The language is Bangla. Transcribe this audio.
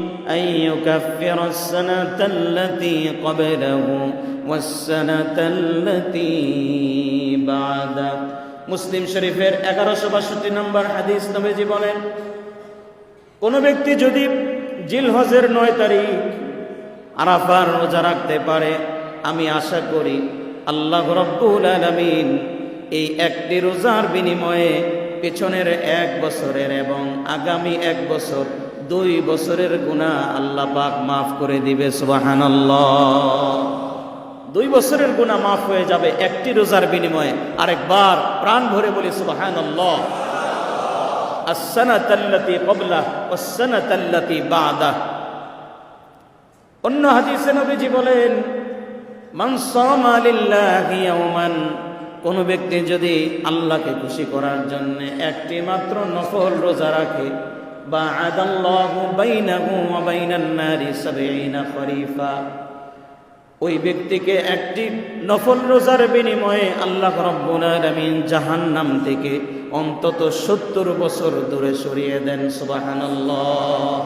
أن يكفر السنة التي قبله والسنة التي بعده মুসলিম শরীফের এগারোশো বাষট্টি নম্বর হাদিস নবীজি বলেন কোনো ব্যক্তি যদি জিল হজের নয় তারিখ আরাফার রোজা রাখতে পারে আমি আশা করি আল্লাহ রব্বুল আলমিন এই একটি রোজার বিনিময়ে পেছনের এক বছরের এবং আগামী এক বছর দুই বছরের গুণা আল্লাহ পাক মাফ করে দিবে সুবাহান দুই বছরের গুণা মাফ হয়ে যাবে, একটি রোজার বিনিময়ে আরেকবার প্রাণ ভরে বলি সুবাহান অন্য কোন ব্যক্তি যদি আল্লাহকে খুশি করার জন্য একটি মাত্র নফল রোজা রাখে বা الله بينه وبين النار سبعين خريفا ওই ব্যক্তিকে একটি নফল রোজার বিনিময়ে আল্লাহ রব্বুল জাহান নাম থেকে অন্তত সত্তর বছর দূরে সরিয়ে দেন, সুবহানাল্লাহ।